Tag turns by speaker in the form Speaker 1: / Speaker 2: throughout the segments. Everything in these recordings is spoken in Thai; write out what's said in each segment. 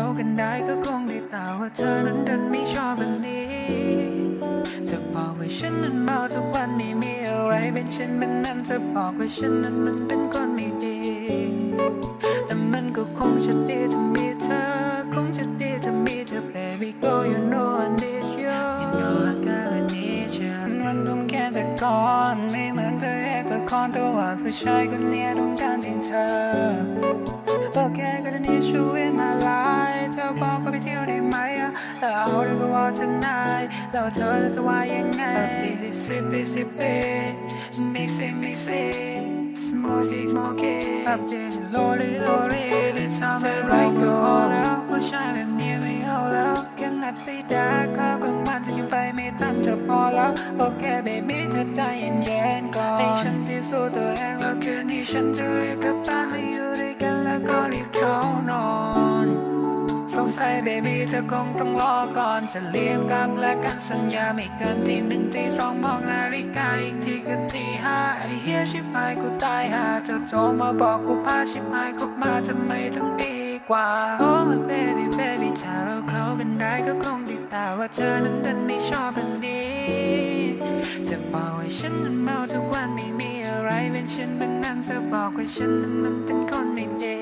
Speaker 1: ากันได้ก็คงได้แต่ว่าเธอนั้นดันไม่ชอบแบบนี้เธอบอกว่าฉันนั้นเมาทุกวันไม่มีอะไรเป็นเช่นมันนั้นเธอบอกว่าฉันนั้นมันเป็นคนไม่ดี แต่มันก็คงจะดีถ้ามีเธอ คงจะดีถ้ามีเธอ baby go you know I need you you know I gotta need you มันต้องแค่แต่ก่อนไม่เหมือนพระเอกละครแต่ว่าผู้ชายคนเนี้ยต้องการเพียงเธอบอกแค่ เอาเรื่องก็ว่า tonight แล้วเธอจะว่ายังไง busy busy busy mix it mix it smoke it smoke it อัปเดต lonely lonely ได้ทำอะไรก็พอแล้วผู้ชายแบบนี้ไม่เอาแล้วแค่นัดไปด่าข้าวกลางวันจะอยู่ไปไม่ทันจะพอแล้วโอเค baby เธอใจเย็นๆก่อนให้ฉันพิสูจน์ตัวเองแล้วคืนนี้ฉันจะรีบกลับบ้าน สงสัยเบบี้เธอคงต้องรอก่อนจะเลี้ยงกันและกันสัญญาไม่เกินทีหนึ่งทีสองมองนาฬิกาอีกทีก็ทีห้าไอเฮียชิบหายกูตายหาเธอโทรมาบอกกูพาชิบหายกูมาทำไมต้องดีกว่าโอ้ my baby baby ถ้าเราเข้ากันได้ก็คงดีแต่ว่าเธอนั้นดันไม่ชอบแบบนี้เธอบอกว่าฉันนั้นเมาทุกวันไม่มีอะไรเป็นฉันแบบนั้นเธอบอกว่าฉันนั้นมันเป็นคนไม่ดี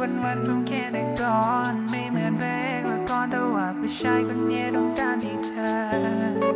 Speaker 1: วันวันผมแค่แต่ก่อน ไม่เหมือนเพลงละก่อนแต่ว่าผู้ชายคนนี้ต้องการให้เธอ